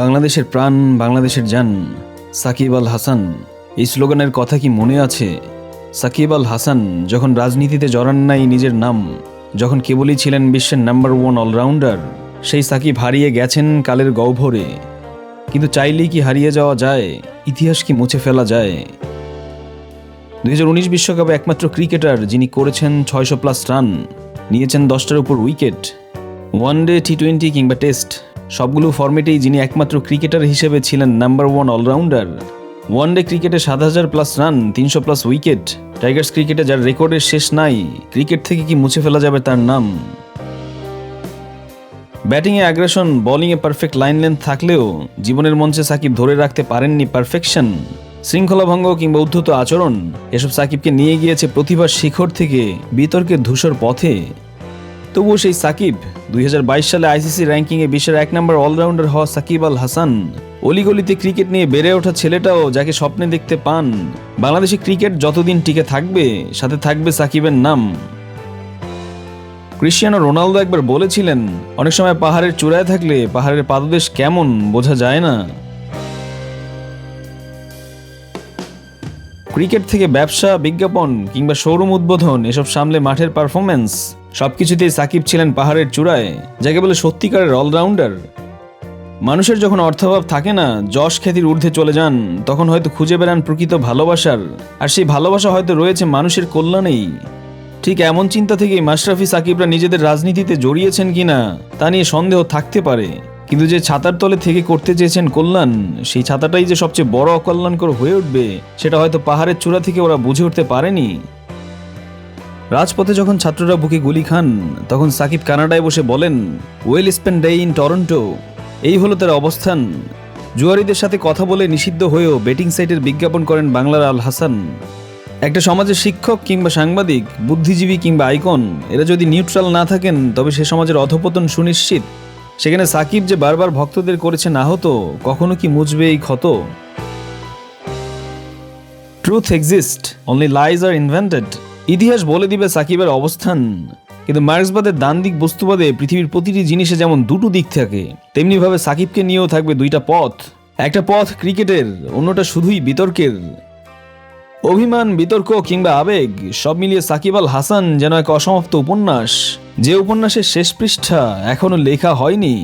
বাংলাদেশের প্রাণ, বাংলাদেশের যান সাকিব আল হাসান। এই স্লোগানের কথা কি মনে আছে? সাকিব আল হাসান যখন রাজনীতিতে জড়ান নাই নিজের নাম, যখন কেবলই ছিলেন বিশ্বের নাম্বার ওয়ান অলরাউন্ডার সেই সাকিব হারিয়ে গেছেন কালের গহ্বরে। কিন্তু চাইলেই কি হারিয়ে যাওয়া যায়? ইতিহাস কি মুছে ফেলা যায়? দুই বিশ্বকাপে একমাত্র ক্রিকেটার যিনি করেছেন ছয়শো প্লাস রান নিয়েছেন দশটার উপর wicket one day T twenty কিংবা টেস্ট সবগুলো ফর্মেটেই যিনি একমাত্র ক্রিকেটার হিসেবে ছিলেন number one allrounder one day ক্রিকেটে সাত হাজার প্লাস রান তিনশো প্লাস উইকেট টাইগার্স ক্রিকেটে যার রেকর্ডের শেষ নাই ক্রিকেট থেকে কি মুছে ফেলা যাবে তার নাম? ব্যাটিংয়ে অ্যাগ্রেশন বোলিংয়ে পারফেক্ট লাইন লেন্থ থাকলেও জীবনের মঞ্চে সাকিব ধরে রাখতে পারেননি পারফেকশন শৃঙ্খলাভঙ্গ কিংবা উদ্ধত আচরণ, এসব সাকিবকে নিয়ে গিয়েছে প্রতিভার শিখর থেকে বিতর্কের ধূসর পথে। তবুও সেই সাকিব, দুই হাজার বাইশ সালে আইসিসি র্যাঙ্কিংয়ে বিশ্বের এক নম্বর অলরাউন্ডার হওয়া সাকিব আল হাসান। অলিগলিতে ক্রিকেট নিয়ে বেড়ে ওঠা ছেলেটাও যাকে স্বপ্নে দেখতে পান। বাংলাদেশে ক্রিকেট যতদিন টিকে থাকবে, সাথে থাকবে সাকিবের নাম। ক্রিশ্চিয়ানো রোনালদো একবার বলেছিলেন, অনেক সময় পাহাড়ের চূড়ায় থাকলে পাহাড়ের পাদদেশ কেমন, বোঝা যায় না। ক্রিকেট থেকে ব্যবসা, বিজ্ঞাপন কিংবা শোরুম উদ্বোধন, এসব সামলে মাঠের পারফরমেন্স সবকিছুতেই সাকিব ছিলেন পাহাড়ের চূড়ায়, যাকে বলে সত্যিকারের অলরাউন্ডার। মানুষের যখন অর্থাভাব থাকে না, যশ খ্যাতির ঊর্ধ্বে চলে যান, তখন হয়তো খুঁজে বেড়ান প্রকৃত ভালোবাসার, আর সেই ভালোবাসা হয়তো রয়েছে মানুষের কল্যাণেই। ঠিক এমন চিন্তা থেকেই মাশরাফি সাকিবরা নিজেদের রাজনীতিতে জড়িয়েছেন কিনা, তা নিয়ে সন্দেহ থাকতে পারে। কিন্তু যে ছাতার তলে থেকে করতে চেয়েছেন কল্যাণ, সেই ছাতাটাই যে সবচেয়ে বড় অকল্যাণকর হয়ে উঠবে, সেটা হয়তো পাহাড়ের চূড়া থেকে ওরা বুঝে উঠতে পারেনি। রাজপথে যখন ছাত্ররা বুকে গুলি খান, তখন সাকিব কানাডায় বসে বলেন well spend day in Toronto এই হলো তার অবস্থান। জুয়ারিদের সাথে কথা বলে নিষিদ্ধ হয়েও বেটিং সাইটের বিজ্ঞাপন করেন বাংলার আল হাসান। একটা সমাজের শিক্ষক কিংবা সাংবাদিক, বুদ্ধিজীবী কিংবা আইকন, এরা যদি নিউট্রাল না থাকেন, তবে সে সমাজের অধপতন সুনিশ্চিত। সেখানে সাকিব যে বারবার ভক্তদের করেছে আহত, কখনো কি মুছবে এই ক্ষত? Truth exist only lies are invented ইতিহাস বলে দিবে সাকিবের অবস্থান। কিন্তু মার্ক্সবাদের দান দিক বস্তুবাদে পৃথিবীর প্রতিটি জিনিসে যেমন দুটো দিক থাকে, তেমনিভাবে সাকিবকে নিয়েও থাকবে দুইটা পথ। একটা পথ ক্রিকেটের, অন্যটা শুধুই বিতর্কের। অভিমান, বিতর্ক কিংবা আবেগ, সব মিলিয়ে সাকিব আল হাসান যেন এক অসমাপ্ত উপন্যাস। যে উপন্যাসের শেষ পৃষ্ঠা এখনও লেখা হয়নি।